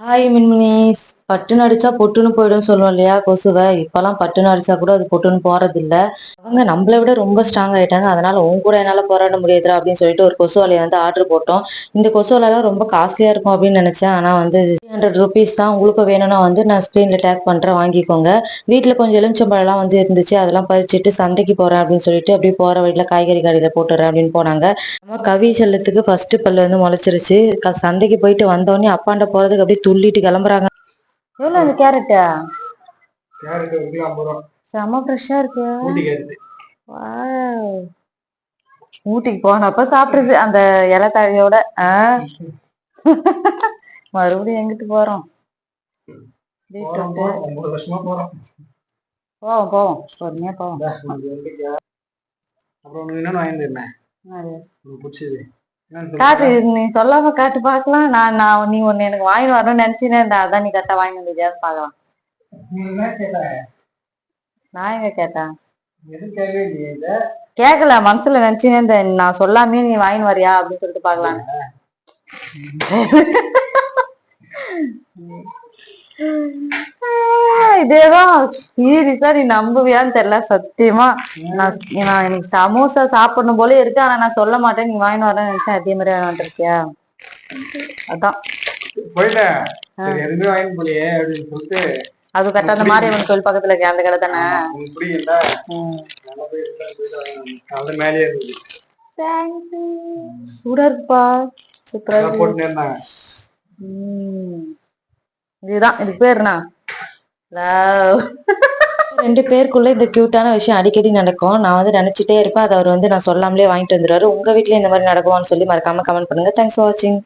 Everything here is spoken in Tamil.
ஹாய் மின்மினிஸ் பட்டுன்னு அடிச்சா பொட்டுன்னு போயிடும் சொல்லுவோம் இல்லையா கொசுவை. இப்பெல்லாம் பட்டுன்னு அடிச்சா கூட அது பொட்டுன்னு போறது இல்ல அவங்க நம்மளை விட ரொம்ப ஸ்ட்ராங் ஆயிட்டாங்க. அதனால உன் கூட என்னால போராட முடியாதுடா அப்படின்னு சொல்லிட்டு ஒரு கொசு வலையை வந்து ஆர்டர் போட்டோம். இந்த கொசு வலையெல்லாம் ரொம்ப காஸ்ட்லியா இருக்கும் அப்படின்னு நினைச்சேன். ஆனா வந்து த்ரீ ஹண்ட்ரட் ருபீஸ் தான் உங்களுக்கு வேணும்னா வந்து நான் ஸ்கிரீன்ல டேக் பண்றேன். வாங்கிக்கோங்க. வீட்டுல கொஞ்சம் எலுமிச்சம்பழம்லாம் வந்து இருந்துச்சு. அதெல்லாம் பறிச்சுட்டு சந்தைக்கு போறேன் அப்படின்னு சொல்லிட்டு அப்படியே போற வழியில காய்கறி கடையில போட்டுறேன் அப்படின்னு போனாங்க. நம்ம கவி செல்லத்துக்கு ஃபர்ஸ்ட் பல்லு வந்து முளைச்சிருச்சு. சந்தைக்கு போயிட்டு வந்தோடனே அப்பாண்ட போறதுக்கு அப்படியே துள்ளிட்டு கிளம்புறாங்க. எவ்வளவு அந்த கேரட்டா? கேரட் ஒரு கிலோ ஐம்பது ரூபா. செம ஃப்ரெஷ்ஷா இருக்கு. Ooty carrot Wow. ஊட்டிக்கு போனப்ப சாப்பிடுறது அந்த இலை தழையோட? மறுபடியும் எங்கிட்டு போறோம்? போவோம் போவோம். பொறுமையா போவோம். அப்புறம் அது. உனக்கு பிடிச்சது. காட்டு. நீ சொல்லாம காட்டு பார்க்கலாம் நான் நான் நீ ஒண்ணு எனக்கு வாங்கி வரணும்னு நினைச்சினே இருந்தேன் அதான் நீ கரெக்டா வாங்கி என்ன கேட்ட? நான் எங்க கேட்டேன் கேட்கல மனசுல நினைச்சினே இருந்தேன் நான் சொல்லாமே நீ வாங்கி வரியா அப்படின்னு சொல்லிட்டு பார்க்கலாம். இதேதான். சீரியஸா நீ நம்புவியான்னு தெரியல சத்தியமா. நான் நான் எனக்கு சமோசா சாப்பிடணும் போல இருக்கு ஆனா நான் சொல்ல மாட்டேன். நீ வாங்கிட்டு வரேன்னு நினைச்சேன். அதே மாதிரி வாங்கிட்டு இருக்கியா? அதான். சரி அது கரெக்டா அந்த மாரியம்மன் கோயில் பக்கத்துல இருக்க அந்த கடை தானே? சூடா இருக்குப்பா சூப்பரா. இதுதான். இதுக்கு பேர் ரெண்டு பேருக்குள்ள இந்த கியூட்டான விஷயம் அடிக்கடி நடக்கும். நான் வந்து நினைச்சிட்டே இருப்பேன். அதை அவர் வந்து நான் சொல்லாமலே வாங்கிட்டு வந்துருவாரு உங்க வீட்லயே இந்த மாதிரி நடக்குமான்னு சொல்லி மறக்காம கமெண்ட் பண்ணுங்க. தேங்க்ஸ் ஃபார் வாட்சிங்